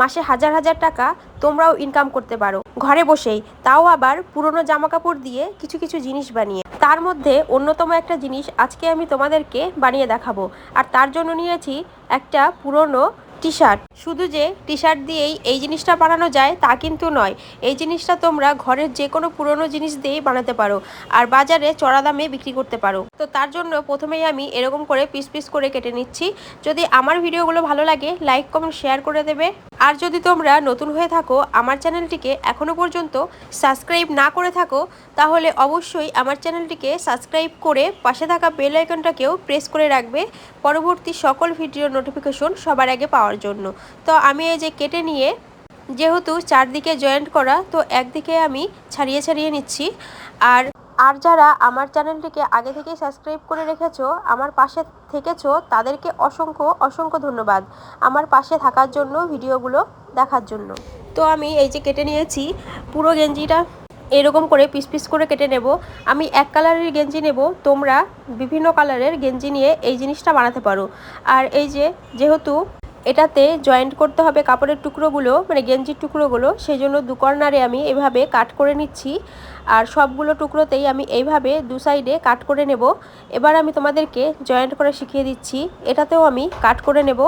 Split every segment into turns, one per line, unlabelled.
মাসে হাজার হাজার টাকা তোমরাও ইনকাম করতে পারো। ঘরে বসেই, তাও আবার পুরনো জামা কাপড় দিয়ে কিছু কিছু জিনিস বানিয়ে। তার মধ্যে অন্যতম একটা জিনিস আজকে আমি তোমাদেরকে বানিয়ে দেখাবো। আর তার জন্য নিয়েছি একটা পুরনো টি শার্ট শুধু যে টি শার্ট দিয়েই এই জিনিসটা বানানো যায় তা কিন্তু নয়। এই জিনিসটা তোমরা ঘরের যে কোনো পুরনো জিনিস দিয়েই বানাতে পারো। আর বাজারে চড়া দামে বিক্রি করতে পারো। তো তার জন্য প্রথমেই আমি এরকম করে পিস পিস করে কেটে নিচ্ছি। যদি আমার ভিডিওগুলো ভালো লাগে লাইক কমেন্ট শেয়ার করে দেবে। আর যদি তোমরা নতুন হয়ে থাকো, আমার চ্যানেলটিকে এখনও পর্যন্ত সাবস্ক্রাইব না করে থাকো, তাহলে অবশ্যই আমার চ্যানেলটিকে সাবস্ক্রাইব করে পাশে থাকা বেল আইকনটাকেও প্রেস করে রাখবে পরবর্তী সকল ভিডিওর নোটিফিকেশন সবার আগে পাওয়ার জন্য। তো আমি এই যে কেটে নিয়ে, যেহেতু চারদিকে জয়েন্ট করা, তো একদিকে আমি ছাড়িয়ে ছাড়িয়ে নিচ্ছি। আর আর যারা আমার চ্যানেলটিকে আগে থেকেই সাবস্ক্রাইব করে রেখেছো, আমার পাশে থেকেছো, তাদেরকে অসংখ্য অসংখ্য ধন্যবাদ আমার পাশে থাকার জন্য, ভিডিওগুলো দেখার জন্য। তো আমি এই যে কেটে নিয়েছি, পুরো গেঞ্জিটা এরকম করে পিস পিস করে কেটে নেব। আমি এক কালারের গেঞ্জি নেব, তোমরা বিভিন্ন কালারের গেঞ্জি নিয়ে এই জিনিসটা বানাতে পারো। আর এই যে, যেহেতু এটাতে জয়েন্ট করতে হবে কাপড়ের টুকরোগুলো মানে গেঞ্জির টুকরোগুলো সেই জন্য দু কর্নারে আমি এভাবে কাট করে নিচ্ছি। আর সবগুলো টুকরোতেই আমি এইভাবে দু সাইডে কাট করে নেব। এবার আমি তোমাদেরকে জয়েন্ট করে শিখিয়ে দিচ্ছি। এটাতেও আমি কাট করে নেব।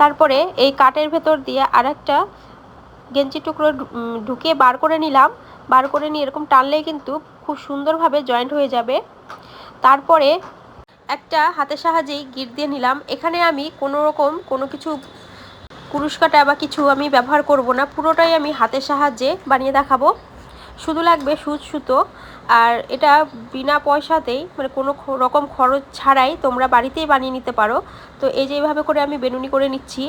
তারপরে এই কাটের ভেতর দিয়ে আরেকটা গেঞ্জি টুকরো ঢুকিয়ে বার করে নিলাম। বার করে নিয়ে এরকম টানলেই কিন্তু খুব সুন্দরভাবে জয়েন্ট হয়ে যাবে। তারপরে একটা হাতের সাহায্যেই গিট দিয়ে নিলাম। এখানে আমি কোনো রকম কোনো কিছু কুরুশ কাটা বা কিছু আমি ব্যবহার করব না। পুরোটাই আমি হাতের সাহায্যে বানিয়ে দেখাবো। শুধু লাগবে সুচ সুতো। আর এটা বিনা পয়সাতেই মানে কোনো রকম খরচ ছাড়াই তোমরা বাড়িতেই বানিয়ে নিতে পারো। তো এই যে এইভাবে করে আমি বেনুনি করে নিচ্ছি।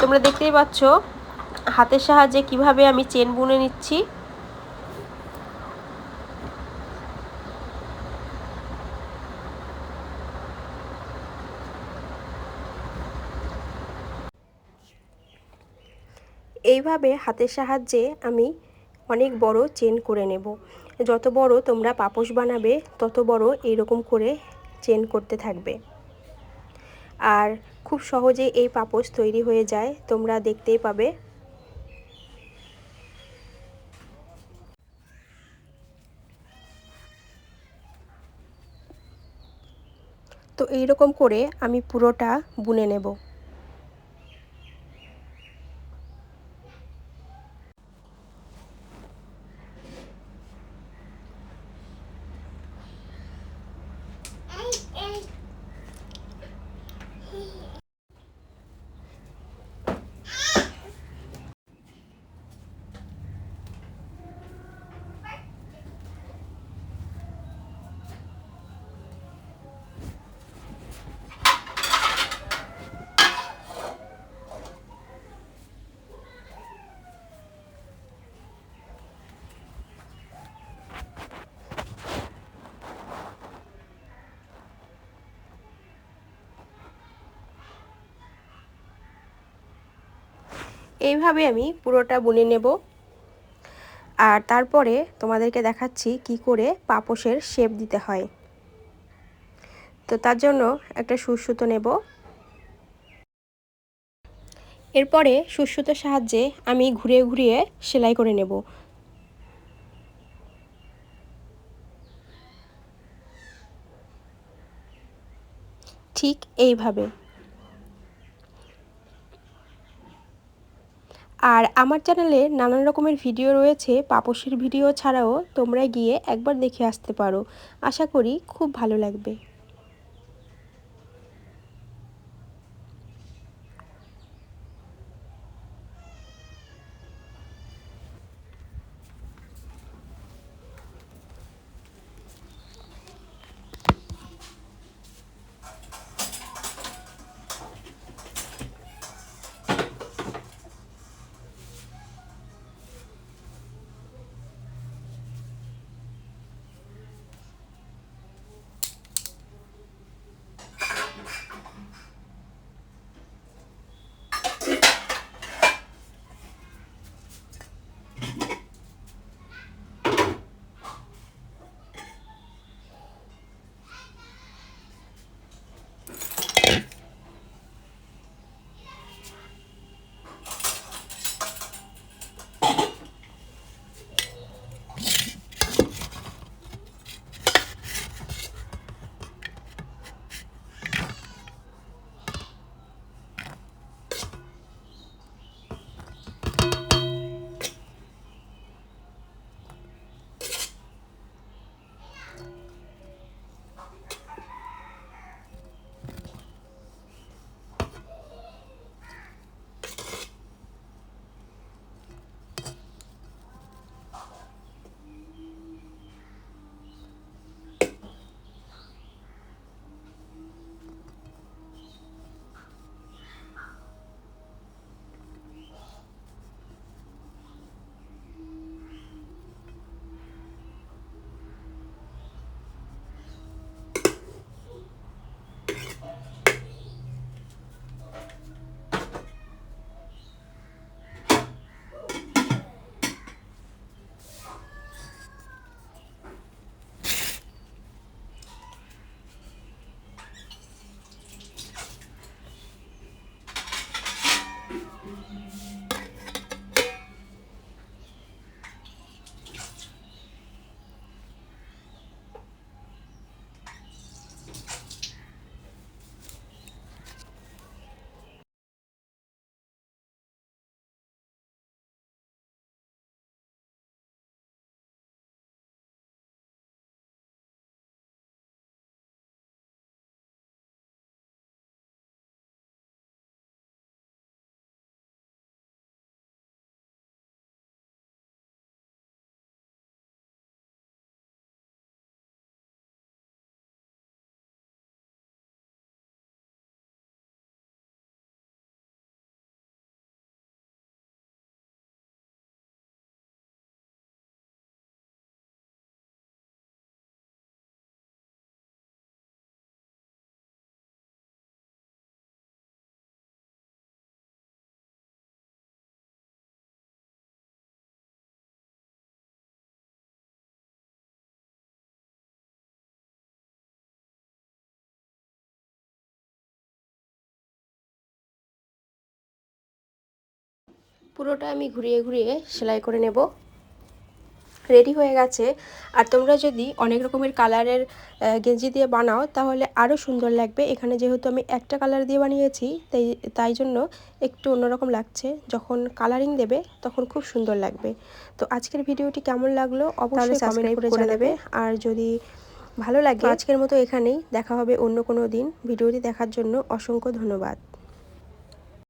তোমরা দেখতেই পাচ্ছ হাতের সাহায্যে কীভাবে আমি চেন বুনে নিচ্ছি। এইভাবে হাতের সাহায্যে আমি অনেক বড় চেন করে নেব। যত বড় তোমরা পাপোশ বানাবে, তত বড় এইরকম করে চেন করতে থাকবে। আর খুব সহজে এই পাপোশ তৈরি হয়ে যায়, তোমরা দেখতেই পাবে। তো এইরকম করে আমি পুরোটা বুনে নেব। এইভাবে আমি পুরোটা বুনে নেব। আর তারপরে তোমাদেরকে দেখাচ্ছি কি করে পাপোশের শেপ দিতে হয়। তো তার জন্য একটা সুসুতো নেব। এরপরে সুসুতোর সাহায্যে আমি ঘুরিয়ে ঘুরিয়ে সেলাই করে নেব। ঠিক এইভাবে। আর আমার চ্যানেলে নানান রকমের ভিডিও রয়েছে, পাপসের ভিডিও ছাড়াও তোমরা গিয়ে একবার দেখে আসতে পারো। আশা করি খুব ভালো লাগবে। পুরোটা আমি ঘুরিয়ে ঘুরিয়ে সেলাই করে নেব। রেডি হয়ে গেছে। আর তোমরা যদি অনেক রকমের কালারের গেঞ্জি দিয়ে বানাও তাহলে আরও সুন্দর লাগবে। এখানে যেহেতু আমি একটা কালার দিয়ে বানিয়েছি তাই তাই জন্য একটু অন্যরকম লাগছে। যখন কালারিং দেবে তখন খুব সুন্দর লাগবে। তো আজকের ভিডিওটি কেমন লাগল? অবশ্যই সাবস্ক্রাইব করে জানাবে। আর যদি ভালো লাগে আজকের মতো এখানেই। দেখা হবে অন্য কোনো দিন। ভিডিওটি দেখার জন্য অসংখ্য ধন্যবাদ।